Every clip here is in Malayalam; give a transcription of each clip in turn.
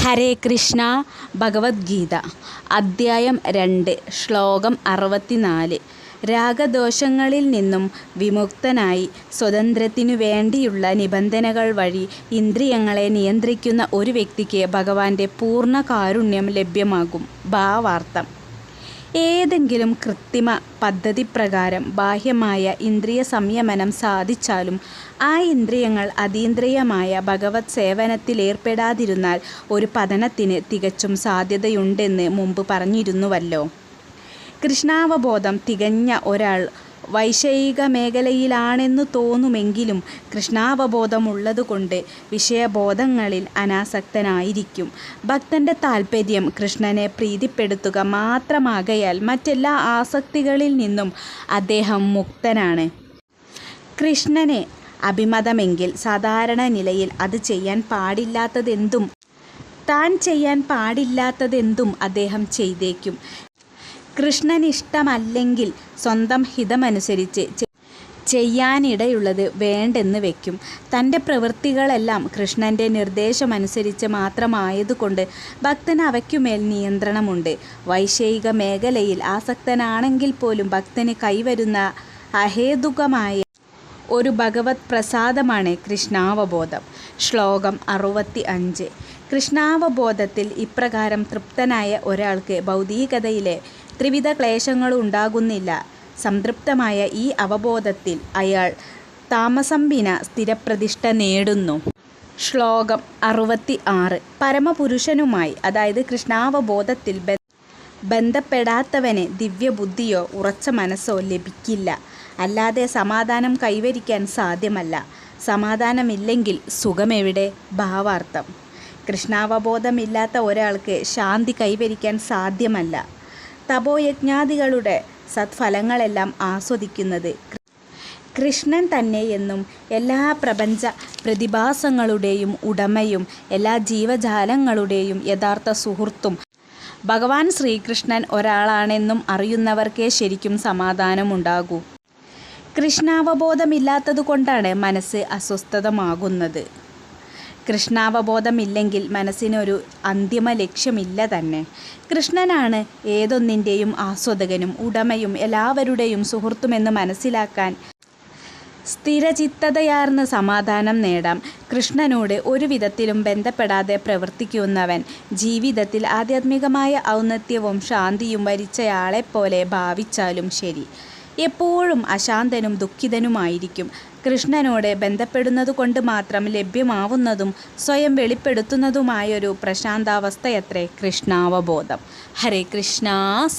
ഹരേ കൃഷ്ണ ഭഗവത്ഗീത. അദ്ധ്യായം രണ്ട് ശ്ലോകം അറുപത്തിനാല്. രാഗദോഷങ്ങളിൽ നിന്നും വിമുക്തനായി സ്വതന്ത്രത്തിനു വേണ്ടിയുള്ള നിബന്ധനകൾ വഴി ഇന്ദ്രിയങ്ങളെ നിയന്ത്രിക്കുന്ന ഒരു വ്യക്തിക്ക് ഭഗവാന്റെ പൂർണ കാരുണ്യം ലഭ്യമാകും. ഭാവാർത്ഥം. ഏതെങ്കിലും കൃത്രിമ പദ്ധതി പ്രകാരം ബാഹ്യമായ ഇന്ദ്രിയ സംയമനം സാധിച്ചാലും ആ ഇന്ദ്രിയങ്ങൾ അതീന്ദ്രിയമായ ഭഗവത് സേവനത്തിലേർപ്പെടാതിരുന്നാൽ ഒരു പതനത്തിന് തികച്ചും സാധ്യതയുണ്ടെന്ന് മുമ്പ് പറഞ്ഞിരുന്നുവല്ലോ. കൃഷ്ണാവബോധം തികഞ്ഞ ഒരാൾ വൈഷയിക മേഖലയിലാണെന്നു തോന്നുമെങ്കിലും കൃഷ്ണാവബോധമുള്ളതുകൊണ്ട് വിഷയബോധങ്ങളിൽ അനാസക്തനായിരിക്കും. ഭക്തന്റെ താൽപ്പര്യം കൃഷ്ണനെ പ്രീതിപ്പെടുത്തുക മാത്രമാകയാൽ മറ്റെല്ലാ ആസക്തികളിൽ നിന്നും അദ്ദേഹം മുക്തനാണ്. കൃഷ്ണനെ അഭിമതമെങ്കിൽ സാധാരണ നിലയിൽ അത് ചെയ്യാൻ പാടില്ലാത്തതെന്തും താൻ ചെയ്യാൻ പാടില്ലാത്തതെന്തും അദ്ദേഹം ചെയ്തേക്കും. കൃഷ്ണനിഷ്ടമല്ലെങ്കിൽ സ്വന്തം ഹിതമനുസരിച്ച് ചെയ്യാനിടയുള്ളത് വേണ്ടെന്ന് വയ്ക്കും തന്റെ പ്രവൃത്തികളെല്ലാം കൃഷ്ണന്റെ നിർദ്ദേശമനുസരിച്ച് മാത്രമായതുകൊണ്ട് ഭക്തന് അവയ്ക്കുമേൽ നിയന്ത്രണമുണ്ട്. വൈഷയിക മേഖലയിൽ ആസക്തനാണെങ്കിൽ പോലും ഭക്തന് കൈവരുന്ന അഹേതുകമായ ഒരു ഭഗവത് പ്രസാദമാണ് കൃഷ്ണാവബോധം. ശ്ലോകം അറുപത്തി അഞ്ച് കൃഷ്ണാവബോധത്തിൽ ഇപ്രകാരം തൃപ്തനായ ഒരാൾക്ക് ഭൗതികതയിലെ ത്രിവിധ ക്ലേശങ്ങളുണ്ടാകുന്നില്ല. സംതൃപ്തമായ ഈ അവബോധത്തിൽ അയാൾ താമസം വിന സ്ഥിരപ്രതിഷ്ഠ നേടുന്നു. ശ്ലോകം അറുപത്തി ആറ് പരമപുരുഷനുമായി അതായത് കൃഷ്ണാവബോധത്തിൽ ബന്ധപ്പെടാത്തവന് ദിവ്യബുദ്ധിയോ ഉറച്ച മനസ്സോ ലഭിക്കില്ല. അല്ലാതെ സമാധാനം കൈവരിക്കാൻ സാധ്യമല്ല. സമാധാനമില്ലെങ്കിൽ സുഖമെവിടെ? ഭാവാർത്ഥം. കൃഷ്ണാവബോധമില്ലാത്ത ഒരാൾക്ക് ശാന്തി കൈവരിക്കാൻ സാധ്യമല്ല. തപോയജ്ഞാദികളുടെ സത്ഫലങ്ങളെല്ലാം ആസ്വദിക്കുന്നത് കൃഷ്ണൻ തന്നെയെന്നും എല്ലാ പ്രപഞ്ച പ്രതിഭാസങ്ങളുടെയും ഉടമയും എല്ലാ ജീവജാലങ്ങളുടെയും യഥാർത്ഥ സുഹൃത്തും. ഭഗവാൻ ശ്രീകൃഷ്ണൻ ഒരാളാണെന്നും അറിയുന്നവർക്കേ ശരിക്കും സമാധാനമുണ്ടാകൂ. കൃഷ്ണാവബോധമില്ലാത്തതുകൊണ്ടാണ് മനസ്സ് അസ്വസ്ഥതമാകുന്നത്. കൃഷ്ണാവബോധമില്ലെങ്കിൽ മനസ്സിനൊരു അന്തിമ ലക്ഷ്യമില്ല തന്നെ. കൃഷ്ണനാണ് ഏതൊന്നിന്റെയും ആസ്വാദകനും ഉടമയും എല്ലാവരുടെയും സുഹൃത്തുമെന്ന് മനസ്സിലാക്കാൻ സ്ഥിരചിത്തതയാർന്ന സമാധാനം നേടാം. കൃഷ്ണനോട് ഒരു വിധത്തിലും ബന്ധപ്പെടാതെ പ്രവർത്തിക്കുന്നവൻ ജീവിതത്തിൽ ആധ്യാത്മികമായ ഔന്നത്യവും ശാന്തിയും വരിച്ചയാളെപ്പോലെ ഭാവിച്ചാലും ശരി. എപ്പോഴും അശാന്തനും ദുഃഖിതനുമായിരിക്കും. കൃഷ്ണനോട് ബന്ധപ്പെടുന്നതുകൊണ്ട് മാത്രം ലഭ്യമാവുന്നതും സ്വയം വെളിപ്പെടുത്തുന്നതുമായൊരു പ്രശാന്താവസ്ഥയത്രേ കൃഷ്ണാവബോധം. ഹരേ കൃഷ്ണ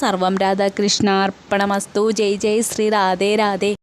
സർവം രാധാകൃഷ്ണാർപ്പണമസ്തു. ജയ് ജയ് ശ്രീ രാധേ രാധേ.